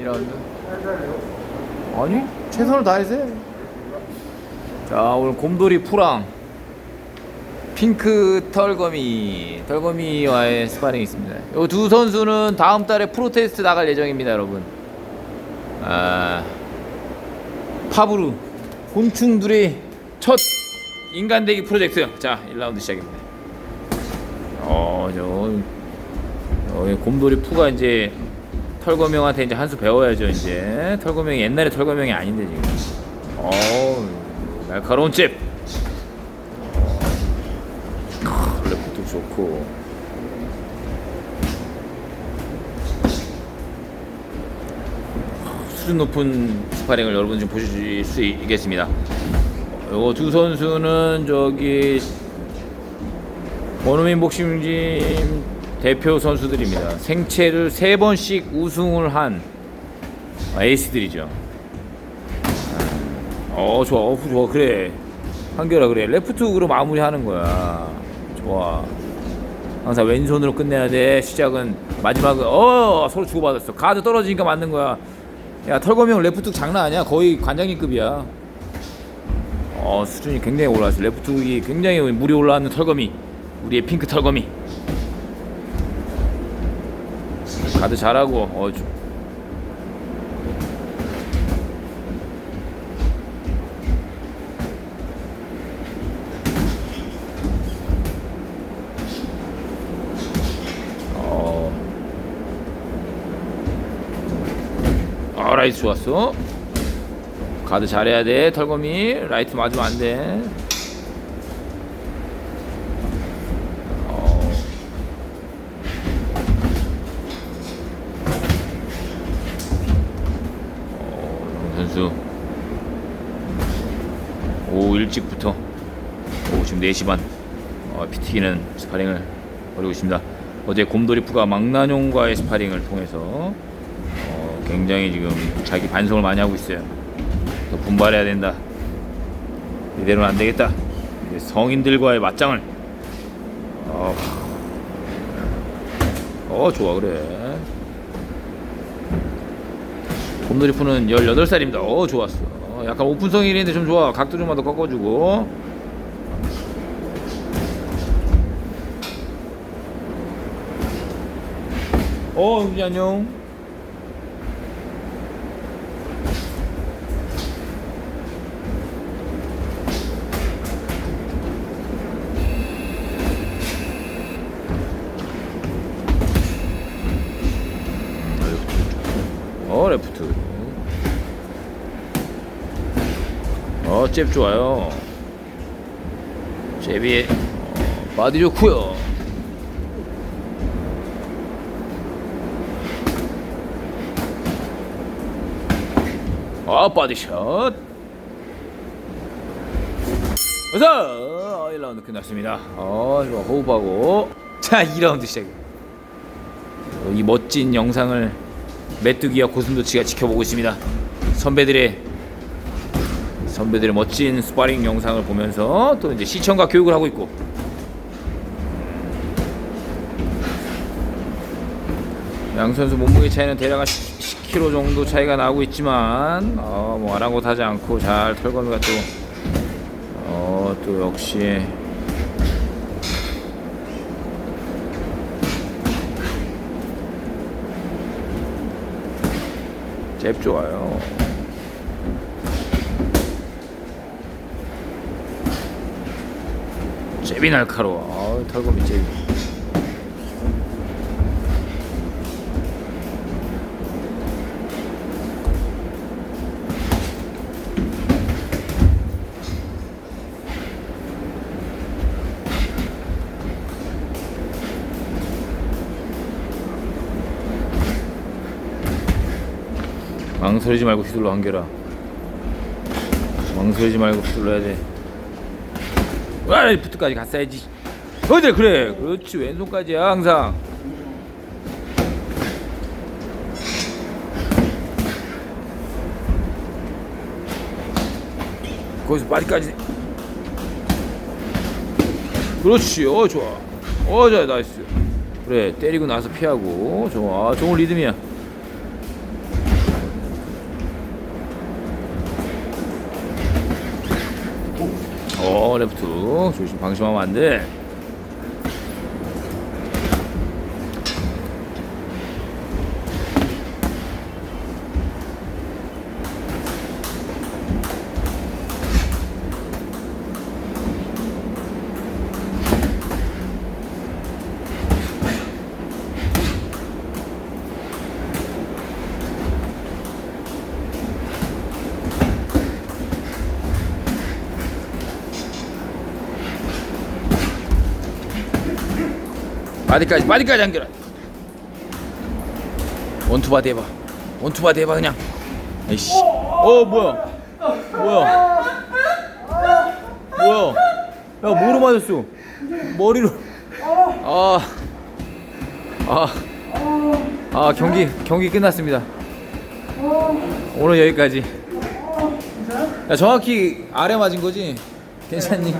2라운드 아니 최선을 다해서 해. 자 오늘 곰돌이 푸랑. 핑크 털거미. 털거미와의 스파링이 있습니다. 이 두 선수는 다음 달에 프로테스트 나갈 예정입니다 여러분. 아 파브루 곤충들의 첫 인간대기 프로젝트. 자 1라운드 시작입니다. 어저 어, 곰돌이 푸가 이제 털거명한테 이제 한 수 배워야죠 이제. 털거명이 옛날에 털거명이 아닌데 지금. 어 날카로운 잽 어, 레프트 좋고. 수준 높은 스파링을 여러분 지금 보실 수 있겠습니다. 요거 두 선수는 저기 원어민 복싱짐 대표 선수들입니다. 생체를 세 번씩 우승을 한 에이스들이죠. 어 좋아, 어 좋아 그래 한결아 그래 레프트 훅으로 마무리하는 거야. 좋아. 항상 왼손으로 끝내야 돼. 시작은 마지막은 어 서로 주고받았어. 가드 떨어지니까 맞는 거야. 야 털거명 레프트 훅 장난 아니야. 거의 관장님급이야. 어 수준이 굉장히 올라왔어. 레프트 훅이 굉장히 물이 올라왔는 털거미. 우리의 핑크 털거미. 가드 잘하고 어 주- 어. 아 라이트 좋았어. 가드 잘해야 돼 털거미. 라이트 맞으면 안돼 어. 어, 선수 오후 일찍부터 오후 지금 4시 반 어, 피튀기는 스파링을 벌이고 있습니다. 어제 곰돌이프가 망나뇽과의 스파링을 통해서 어, 굉장히 지금 자기 반성을 많이 하고 있어요. 더 분발해야 된다. 이대로는 안 되겠다. 성인들과의 맞짱을 어, 어 좋아 그래. 곰돌이프는 18살입니다. 어 좋았어. 어, 약간 오픈성이인데 좀 좋아. 각도 좀만 더 꺾어주고. 어, 은지 안녕. 어, 잽 좋아요. 잽이 어, 바디 좋고요. 아, 바디샷. 어서! 어, 1라운드 끝났습니다. 어, 좋아. 호흡하고. 자, 2라운드 시작. 어, 이 멋진 영상을 메뚜기와 고슴도치가 지켜보고 있습니다. 선배들의 선배들의 멋진 스파링 영상을 보면서 또 이제 시청과 교육을 하고 있고 양 선수 몸무게 차이는 대략 한 10kg 정도 차이가 나고 있지만 어, 뭐 아랑곳하지 않고 잘 털거미가 또 어, 또 역시 잽 좋아요. 잽이 날카로워. 아, 털거미 잽. 망설이지 말고 휘둘러 한결아. 망설이지 말고 휘둘러야 돼. 와, 리프트까지 갔어야지. 어디 그래. 그렇지. 왼손까지야 항상. 거기서 바디까지. 그렇지. 어 좋아. 어 좋아 나이스. 그래 때리고 나서 피하고 좋아. 좋은 리듬이야. 어 레프트 조심 방심하면 안 돼 바디까지 바디까지 한결 원투 바디 해봐 원투 바디 해봐 그냥. 에이씨. 어 뭐야? 뭐야? 뭐야? 야 뭐로 맞았어? 머리로. 아. 아, 아 경기 경기 끝났습니다. 오늘 여기까지. 야 정확히 아래 맞은 거지? 괜찮니?